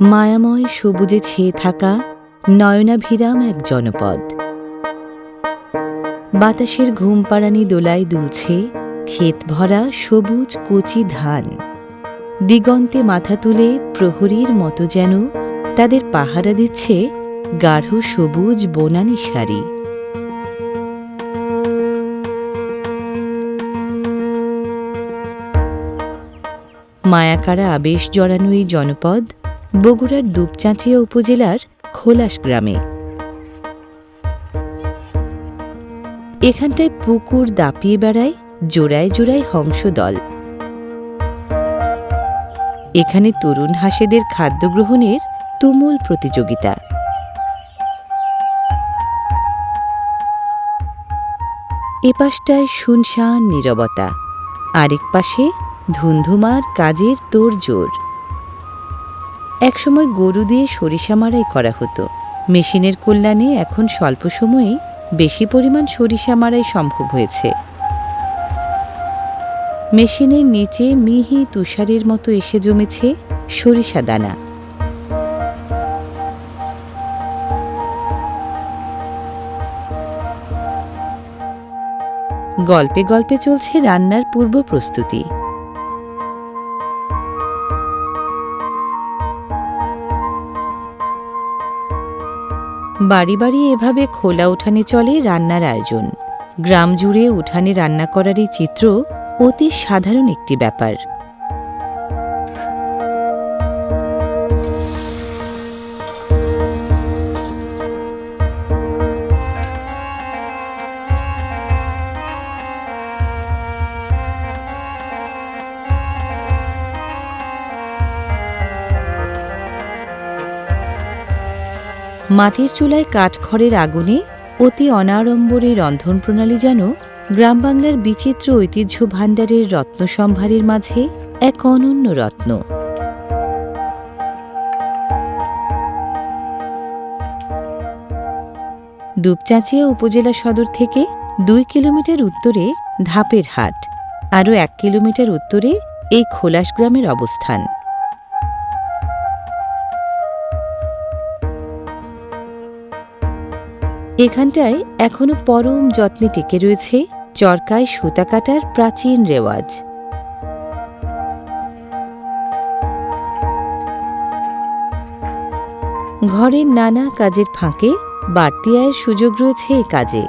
মায়াময় সবুজে ছেয়ে থাকা নয়নাভিরাম এক জনপদ। বাতাসের ঘুম পাড়ানি দোলায় দুলছে ক্ষেত ভরা সবুজ কচি ধান। দিগন্তে মাথা তুলে প্রহরীর মতো যেন তাদের পাহারা দিচ্ছে গাঢ় সবুজ বনানী শাড়ি। মায়াকারা আবেশ জড়ানো এই জনপদ বগুড়ার দুপচাঁচিয়া উপজেলার খোলাস গ্রামে। এখানটায় পুকুর দাপিয়ে বেড়ায় জোড়ায় জোড়ায় হংসদল। এখানে তরুণ হাসেদের খাদ্য গ্রহণের তুমুল প্রতিযোগিতা। এপাশটায় শুনশান নীরবতা, আরেক পাশে ধুন্ধুমার কাজের তোড়জোড়। একসময় গরু দিয়ে সরিষা মারাই করা হতো। মেশিনের কল্যাণে এখন স্বল্প সময়েই বেশি পরিমাণ সরিষা মারাই সম্ভব হয়েছে। মেশিনের নিচে মিহি তুষারের মতো এসে জমেছে সরিষা দানা। গল্পে গল্পে চলছে রান্নার পূর্ব প্রস্তুতি। বাড়ি বাড়ি এভাবে খোলা উঠানে চলে রান্নার আয়োজন। গ্রাম জুড়ে উঠানে রান্না করার এই চিত্র অতি সাধারণ একটি ব্যাপার। মাটির চুলায় কাঠখড়ের আগুনে অতি অনাড়ম্বরে রন্ধন প্রণালী যেন গ্রাম বাংলার বিচিত্র ঐতিহ্য ভাণ্ডারের রত্নসম্ভারের মাঝে এক অনন্য রত্ন। দুপচাঁচিয়া উপজেলা সদর থেকে দুই কিলোমিটার উত্তরে ধাপের হাট, আরও এক কিলোমিটার উত্তরে এই খোলাস গ্রামের অবস্থান। এখানটায় এখনও পরম যত্নে টেকে রয়েছে চরকায় সুতা কাটার প্রাচীন রেওয়াজ। ঘরের নানা কাজের ফাঁকে বাড়তি আয়ের সুযোগ রয়েছে এ কাজে।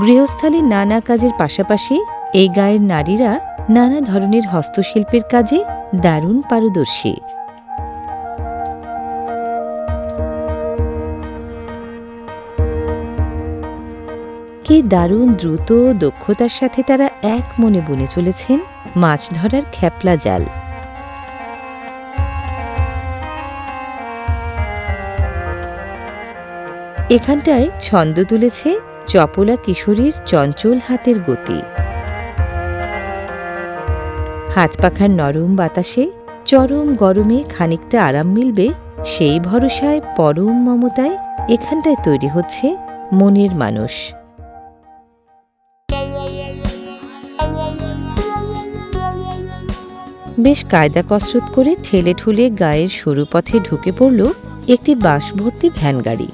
গৃহস্থালীর নানা কাজের পাশাপাশি এই গায়ের নারীরা নানা ধরনের হস্তশিল্পের কাজে দারুণ পারদর্শী। কি দারুণ দ্রুত দক্ষতার সাথে তারা এক মনে বুনে চলেছেন মাছ ধরার খ্যাপলা জাল। এখানটায় ছন্দ তুলেছে চপলা কিশোরীর চঞ্চল হাতের গতি। হাত পাখার নরম বাতাসে চরম গরমে খানিকটা আরাম মিলবে সেই ভরসায় পরম মমতায় এখানটায় তৈরি হচ্ছে মনের মানুষ। বেশ কায়দা কসরত করে ঠেলে ঠুলে গায়ের সরু পথে ঢুকে পড়ল একটি বাস ভর্তি ভ্যান গাড়ি।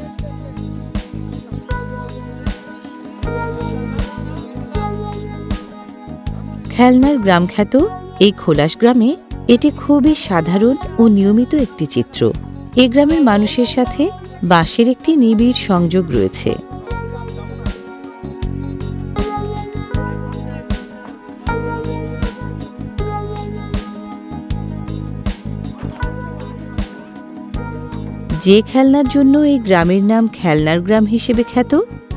খেলনার গ্রামখ্যাত এই খোলাস গ্রামে এটি খুবই সাধারণ ও নিয়মিত একটি চিত্র। এ গ্রামের মানুষের সাথে বাঁশের একটি নিবিড় সংযোগ রয়েছে। যে খেলনার জন্য এই গ্রামের নাম খেলনার গ্রাম হিসেবে খ্যাত,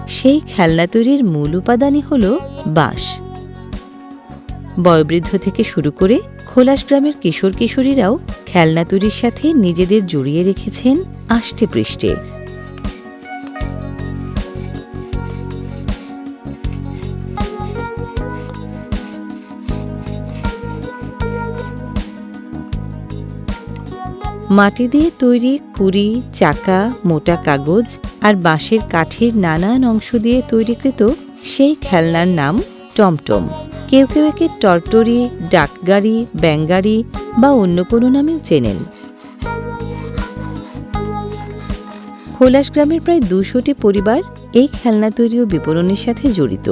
সেই খেলনা তৈরির মূল উপাদানই হল বাঁশ। বয়োবৃদ্ধ থেকে শুরু করে খোলাস গ্রামের কিশোর কিশোরীরাও খেলনা তৈরির সাথে নিজেদের জড়িয়ে রেখেছেন আষ্টে পৃষ্ঠে। মাটি দিয়ে তৈরি কুড়ি চাকা, মোটা কাগজ আর বাঁশের কাঠের নানান অংশ দিয়ে তৈরিকৃত সেই খেলনার নাম টমটম। কেউ কেউ একে টরটরি, ডাকগাড়ি, ব্যাঙ্গাড়ি বা অন্য কোনো নামেও চেনেন। খোলাস গ্রামের প্রায় দুশোটি পরিবার এই খেলনা তৈরি ও বিপণনের সাথে জড়িত।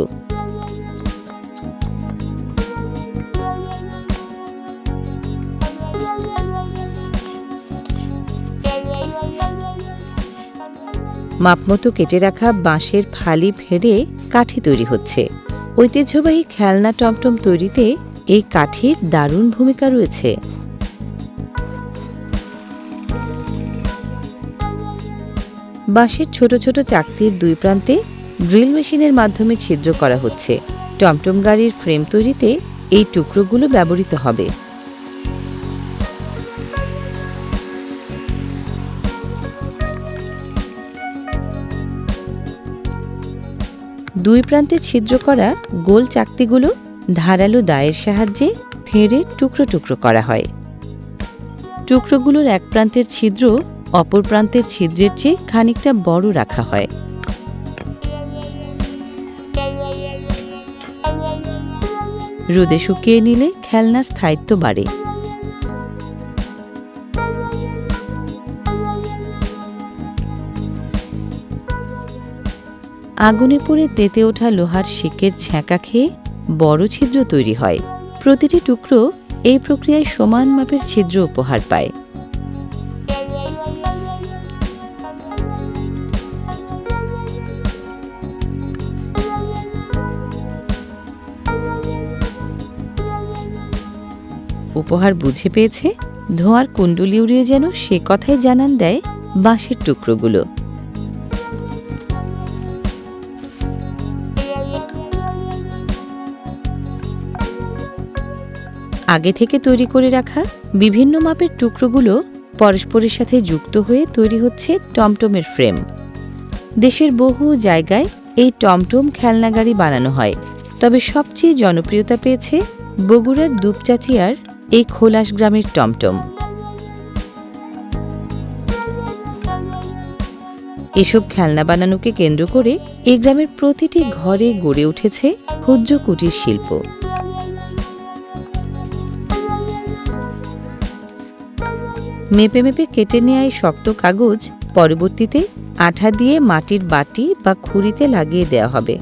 মাপমতো কেটে রাখা বাঁশের ফালি ফেড়ে কাঠি তৈরি হচ্ছে। ঐতিহ্যবাহী খেলনা টমটম তৈরিতে এই কাঠির দারুণ ভূমিকা রয়েছে। বাঁশের ছোট ছোট চাকতির দুই প্রান্তে ড্রিল মেশিনের মাধ্যমে ছিদ্র করা হচ্ছে। টমটম গাড়ির ফ্রেম তৈরিতে এই টুকরোগুলো ব্যবহৃত হবে। দুই প্রান্তে ছিদ্র করা গোল চাকতিগুলো ধারালো দায়ের সাহায্যে ফেড়ে টুকরো টুকরো করা হয়। টুকরোগুলোর এক প্রান্তের ছিদ্র অপর প্রান্তের ছিদ্রের চেয়ে খানিকটা বড় রাখা হয়। রোদে শুকিয়ে নিলে খেলনার স্থায়িত্ব বাড়ে। আগুনে পুড়ে তেতে ওঠা লোহার শিকের ছ্যাঁকা খেয়ে বড় ছিদ্র তৈরি হয়। প্রতিটি টুকরো এই প্রক্রিয়ায় সমান মাপের ছিদ্র উপহার পায়। উপহার বুঝে পেয়েছে, ধোঁয়ার কুণ্ডলি উড়িয়ে যেন সে কথাই জানান দেয় বাঁশের টুকরোগুলো। আগে থেকে তৈরি করে রাখা বিভিন্ন মাপের টুকরোগুলো পরস্পরের সাথে যুক্ত হয়ে তৈরি হচ্ছে টমটমের ফ্রেম। দেশের বহু জায়গায় এই টমটম খেলনা গাড়ি বানানো হয়, তবে সবচেয়ে জনপ্রিয়তা পেয়েছে বগুড়ার দুপচাচিয়ার এই খোলাস গ্রামের টমটম। এসব খেলনা বানানোকে কেন্দ্র করে এই গ্রামের প্রতিটি ঘরে গড়ে উঠেছে ক্ষুদ্র কুটির শিল্প। মেপে মেপে কেটে নেওয়া এই শক্ত কাগজ পরবর্তীতে আঠা দিয়ে মাটির বাটি বা খুঁড়িতে লাগিয়ে দেওয়া হবে।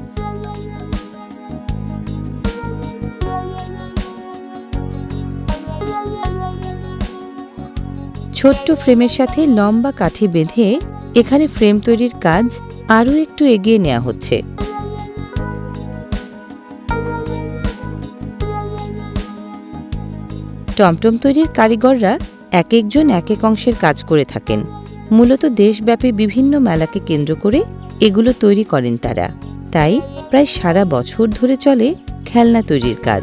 ছোট্ট ফ্রেমের সাথে লম্বা কাঠি বেঁধে এখানে ফ্রেম তৈরির কাজ আরও একটু এগিয়ে নেওয়া হচ্ছে। টমটম তৈরির কারিগররা এক একজন এক এক অংশের কাজ করে থাকেন। মূলত দেশব্যাপী বিভিন্ন মেলাকে কেন্দ্র করে এগুলো তৈরি করেন তারা। তাই প্রায় সারা বছর ধরে চলে খেলনা তৈরির কাজ।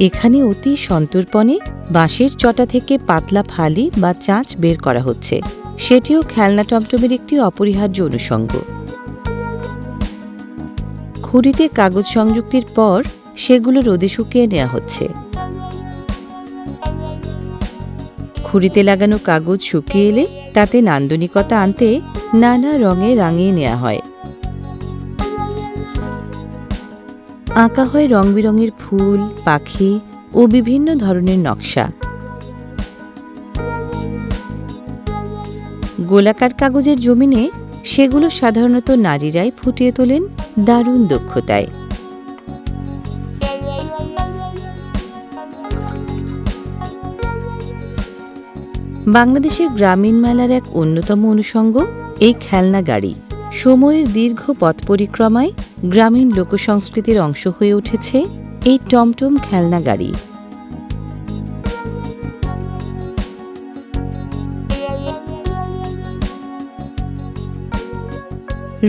এখানে অতি সন্তর্পণে বাঁশের চটা থেকে পাতলা ফালি বা চাঁচ বের করা হচ্ছে। সেটিও খেলনা টমটমের একটি অপরিহার্য অনুষঙ্গ। খুঁড়িতে কাগজ সংযুক্তির পর সেগুলো রোদে শুকিয়ে নেওয়া হচ্ছে। খুঁড়িতে লাগানো কাগজ শুকিয়ে এলে তাতে নান্দনিকতা আনতে নানা রঙে রাঙিয়ে নেওয়া হয়। আঁকা হয় রং বেরঙের ফুল, পাখি ও বিভিন্ন ধরনের নকশা। গোলাকার কাগজের জমিনে সেগুলো সাধারণত নারীরাই ফুটিয়ে তোলেন দারুণ দক্ষতায়। বাংলাদেশের গ্রামীণ মেলার এক অন্যতম অনুষঙ্গ, এই খেলনা গাড়ি। সময়ের দীর্ঘ পথ পরিক্রমায় গ্রামীণ লোকসংস্কৃতির অংশ হয়ে উঠেছে এই টমটম খেলনা গাড়ি।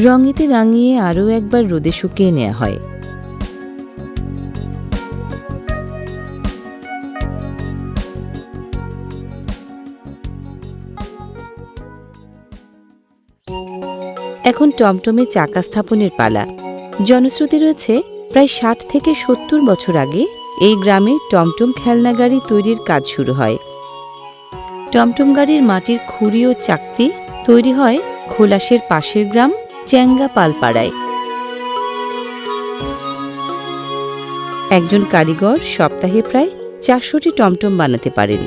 রঙেতে রাঙিয়ে আরও একবার রোদে শুকিয়ে নেওয়া হয়। এখন টমটমে চাকা স্থাপনের পালা। জনশ্রুতি রয়েছে প্রায় ষাট থেকে সত্তর বছর আগে এই গ্রামে টমটম খেলনা গাড়ি তৈরির কাজ শুরু হয়। টমটম গাড়ির মাটির খুঁড়ি ও চাকতি তৈরি হয় খোলাসের পাশের গ্রাম চ্যাঙ্গা পালপাড়ায় একজন কারিগর সপ্তাহে প্রায় চারশোটি টমটম বানাতে পারেন।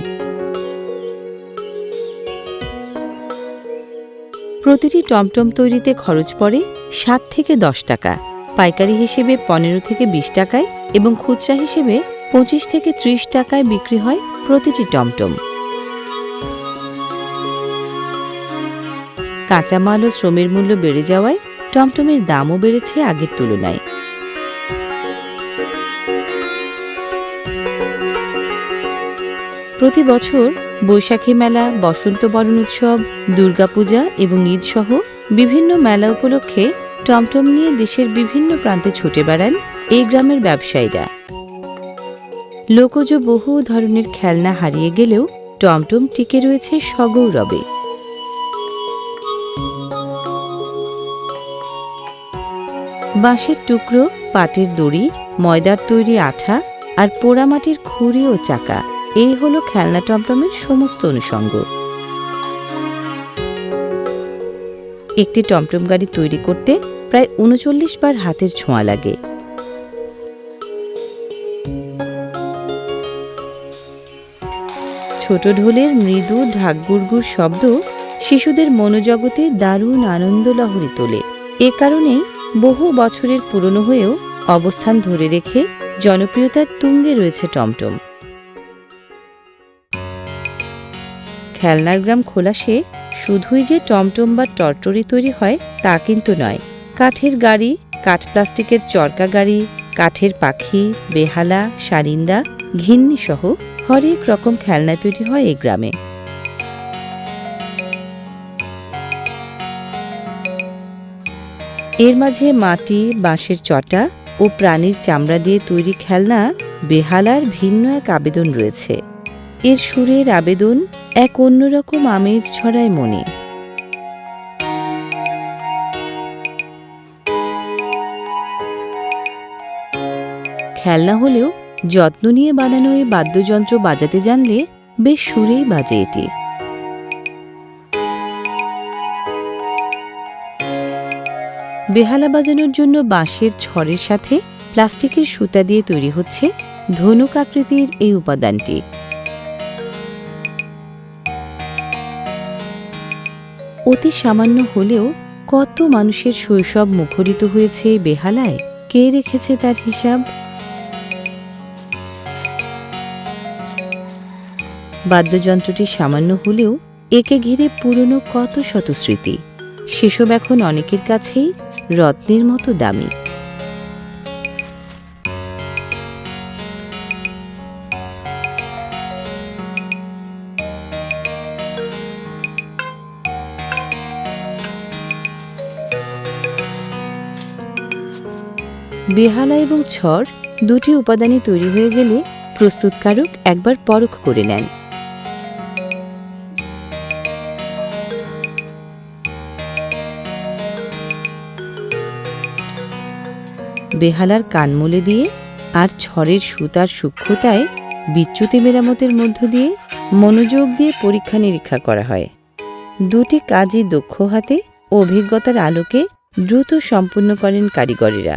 প্রতিটি টমটম তৈরিতে খরচ পড়ে সাত থেকে দশ টাকা, পাইকারি হিসেবে পনেরো থেকে বিশ টাকায় এবং খুচরা হিসেবে পঁচিশ থেকে ত্রিশ টাকায় বিক্রি হয় প্রতিটি টমটম। কাঁচামাল ও শ্রমের মূল্য বেড়ে যাওয়ায় টমটমের দামও বেড়েছে আগের তুলনায়। প্রতি বছর বৈশাখী মেলা, বসন্ত বরণ উৎসব, দুর্গাপূজা এবং ঈদ সহ বিভিন্ন মেলা উপলক্ষে টমটম নিয়ে দেশের বিভিন্ন প্রান্তে ছুটে বেড়ান এই গ্রামের ব্যবসায়ীরা। লোকজ বহু ধরনের খেলনা হারিয়ে গেলেও টমটম টিকে রয়েছে সগৌরবে। বাঁশের টুকরো, পাটের দড়ি, ময়দার তৈরি আঠা আর পোড়ামাটির খুঁড়ি ও চাকা। এই হলো খেলনা টমটমের সমস্ত অনুষঙ্গ। একটি টমটম গাড়ি তৈরি করতে প্রায় উনচল্লিশ বার হাতের ছোঁয়া লাগে। ছোট ঢোলের মৃদু ঢাকগুড়গুড় শব্দ শিশুদের মনোজগতে দারুণ আনন্দ লহরী তোলে। এ কারণেই বহু বছরের পুরনো হয়েও অবস্থান ধরে রেখে জনপ্রিয়তার তুঙ্গে রয়েছে টমটম। খেলনার গ্রাম খোলাসে শুধুই যে টমটম বা টরটরি তৈরি হয় তা কিন্তু নয়। কাঠের গাড়ি, কাঠ প্লাস্টিকের চরকা গাড়ি, কাঠের পাখি, বেহালা, সারিন্দা ঘিন্নি সহ হরেক রকম খেলনা তৈরি হয় এই গ্রামে। এর মাঝে মাটি, বাঁশের চটা ও প্রাণীর চামড়া দিয়ে তৈরি খেলনা বেহালার ভিন্ন এক আবেদন রয়েছে। এর সুরের আবেদন এক অন্যরকম আমেজ ছড়ায় মনে। খেলনা হলেও যত্ন নিয়ে বানানো এই বাদ্যযন্ত্র বাজাতে জানলে বেশ সুরেই বাজে এটি। বেহালা বাজানোর জন্য বাঁশের ছড়ের সাথে প্লাস্টিকের সুতা দিয়ে তৈরি হচ্ছে ধনুক আকৃতির এই উপাদানটি। অতি সামান্য হলেও কত মানুষের শৈশব মুখরিত হয়েছে বেহালায়? কে রেখেছে তার হিসাব? বাদ্যযন্ত্রটি সামান্য হলেও একে ঘিরে পুরনো কত শত স্মৃতি? সেসব এখন অনেকের কাছেই রত্নের মতো দামি। বেহালা এবং ছড় দুটি উপাদানই তৈরি হয়ে গেলে প্রস্তুতকারক একবার পরখ করে নেন। বেহালার কানমূলে দিয়ে আর ছড়ের সুতার সূক্ষ্মতায় বিচ্যুতি মেরামতের মধ্য দিয়ে মনোযোগ দিয়ে পরীক্ষা নিরীক্ষা করা হয়। দুটি কাজই দক্ষ হাতে, অভিজ্ঞতার আলোকে দ্রুত সম্পূর্ণ করেন কারিগরেরা।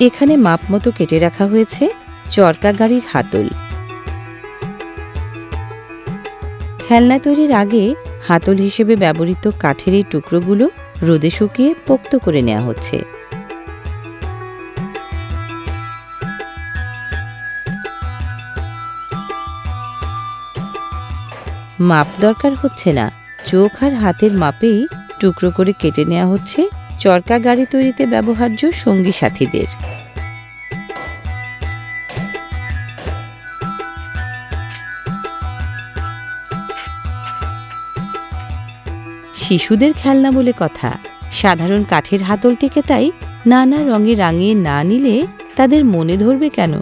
এখানে মাপ মতো কেটে রাখা হয়েছে চরকা গাড়ির হাতল। খেলনা তৈরির আগে হাতল হিসেবে ব্যবহৃত কাঠের এই টুকরোগুলো রোদে শুকিয়ে পোক্ত করে নেওয়া হচ্ছে। মাপ দরকার হচ্ছে না। চোখ আর হাতের মাপেই টুকরো করে কেটে নেওয়া হচ্ছে চরকা গাড়ি তৈরিতে ব্যবহার্য সঙ্গী সাথীদের। শিশুদের খেলনা বলে কথা। সাধারণ কাঠের হাতলটিকে তাই নানা রঙে রাঙিয়ে না নিলে তাদের মনে ধরবে কেন?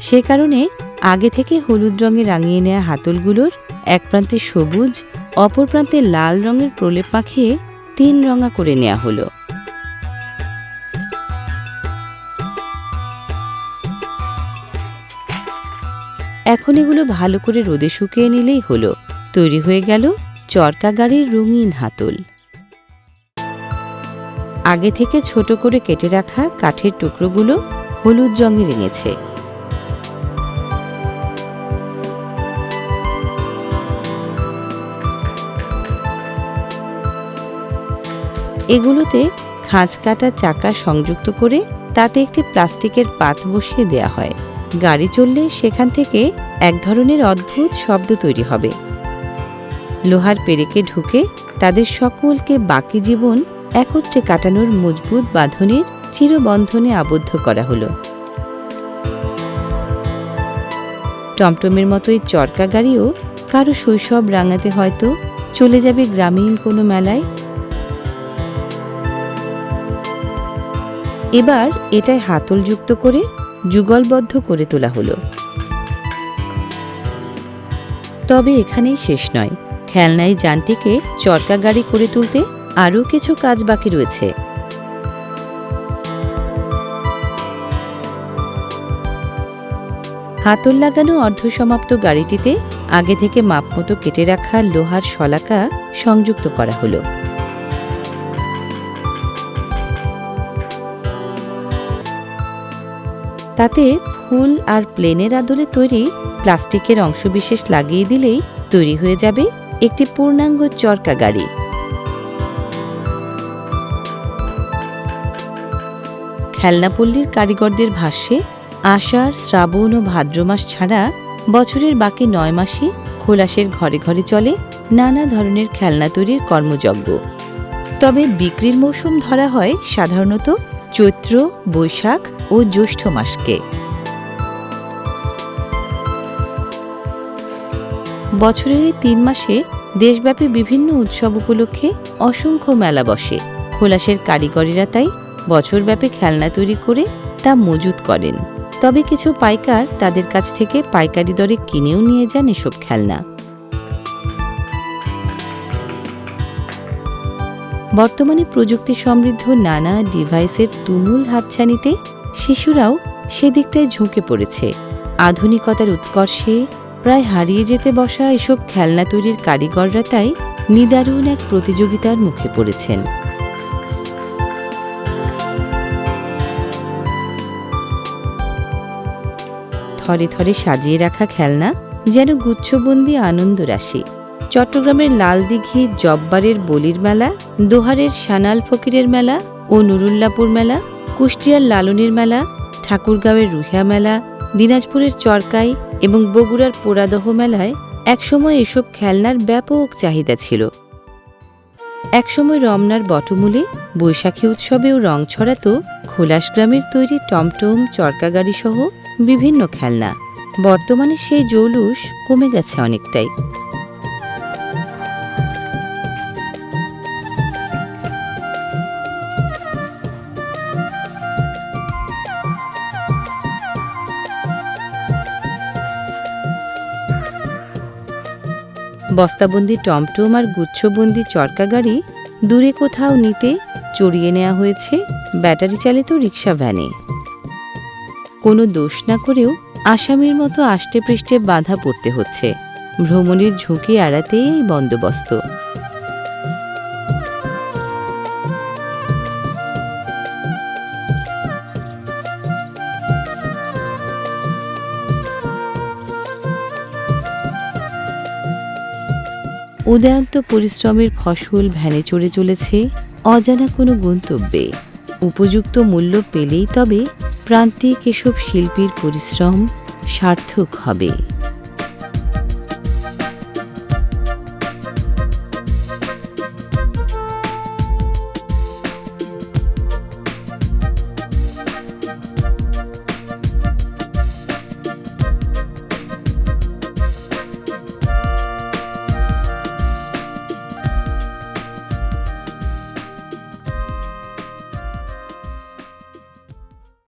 সে কারণে আগে থেকে হলুদ রঙে রাঙিয়ে নেওয়া হাতলগুলোর এক প্রান্তে সবুজ, অপর প্রান্তে লাল রঙের প্রলেপ মাখিয়ে তিন রঙা করে নেওয়া হলো। এখন এগুলো ভালো করে রোদে শুকিয়ে নিলেই হলো। তৈরি হয়ে গেল চরকা গাড়ির রঙিন হাতল। আগে থেকে ছোট করে কেটে রাখা কাঠের টুকরোগুলো হলুদ রঙে রেঙেছে। এগুলোতে খাঁজ কাটা চাকা সংযুক্ত করে তাতে একটি প্লাস্টিকের পাত বসিয়ে দেয়া হয়। গাড়ি চললে সেখান থেকে এক ধরনের অদ্ভুত শব্দ তৈরি হবে। লোহার পেরেকে ঢুকে তাদের সকলকে বাকি জীবন একত্রে কাটানোর মজবুত বাঁধনের চিরবন্ধনে আবদ্ধ করা হলো। টমটমের মতোই চরকা গাড়িও কারও শৈশব রাঙাতে হয়তো চলে যাবে গ্রামীণ কোনো মেলায়। এবার এটায় হাতল যুক্ত করে যুগলবদ্ধ করে তোলা হলো। তবে এখানেই শেষ নয়। খেলনায় যানটিকে চরকা গাড়ি করে তুলতে আরও কিছু কাজ বাকি রয়েছে। হাতল লাগানো অর্ধসমাপ্ত গাড়িটিতে আগে থেকে মাপমতো কেটে রাখা লোহার শলাকা সংযুক্ত করা হলো। তাতে ফুল আর প্লেনের আদলে তৈরি প্লাস্টিকের অংশবিশেষ লাগিয়ে দিলেই তৈরি হয়ে যাবে একটি পূর্ণাঙ্গ চরকা গাড়ি। খেলনাপল্লীর কারিগরদের ভাষ্যে, আষাঢ়, শ্রাবণ ও ভাদ্র মাস ছাড়া বছরের বাকি নয় মাসে খোলাসের ঘরে ঘরে চলে নানা ধরনের খেলনা তৈরির কর্মযজ্ঞ। তবে বিক্রির মৌসুম ধরা হয় সাধারণত চৈত্র, বৈশাখ ও জ্যৈষ্ঠ মাসকে। বছরের তিন মাসে দেশব্যাপী বিভিন্ন উৎসব উপলক্ষে অসংখ্য মেলা বসে। খোলাসের কারিগরেরা তাই বছরব্যাপী খেলনা তৈরি করে তা মজুত করেন। তবে কিছু পাইকার তাদের কাছ থেকে পাইকারি দরে কিনেও নিয়ে যান এসব খেলনা। বর্তমানে প্রযুক্তি সমৃদ্ধ নানা ডিভাইসের তুমুল হাতছানিতে শিশুরাও সেদিকটায় ঝুঁকে পড়েছে। আধুনিকতার উৎকর্ষে প্রায় হারিয়ে যেতে বসা এসব খেলনা তৈরির কারিগররা তাই নিদারুণ এক প্রতিযোগিতার মুখে পড়েছেন। থরে থরে সাজিয়ে রাখা খেলনা যেন গুচ্ছবন্দি আনন্দ রাশি। চট্টগ্রামের লালদিঘি জব্বারের বলির মেলা, দোহারের সানাল ফকিরের মেলা ও নুরুল্লাপুর মেলা কুষ্টিয়ার লালনের মেলা, ঠাকুরগাঁওয়ের রুহিয়া মেলা, দিনাজপুরের চরকাই এবং বগুড়ার পোড়াদহ মেলায় একসময় এসব খেলনার ব্যাপক চাহিদা ছিল। একসময় রমনার বটমূলে বৈশাখী উৎসবেও রং ছড়াতো খোলাস গ্রামের তৈরি টমটম চরকা গাড়ি সহ বিভিন্ন খেলনা। বর্তমানে সেই জৌলুস কমে গেছে অনেকটাই। বস্তাবন্দি টমটম আর গুচ্ছবন্দি চরকা গাড়ি দূরে কোথাও নিতে চড়িয়ে নেওয়া হয়েছে ব্যাটারি চালিত রিক্সা ভ্যানে। কোনো দোষ না করেও আসামির মতো আষ্টে পৃষ্ঠে বাধা পড়তে হচ্ছে। ভ্রমণের ঝুঁকি এড়াতেই এই বন্দোবস্ত। উদয়ান্ত পরিশ্রমের ফসল ভ্যানে চড়ে চলেছে, অজানা কোনো গন্তব্যে। উপযুক্ত মূল্য পেলেই তবে প্রান্তিক এসব শিল্পীর পরিশ্রম সার্থক হবে।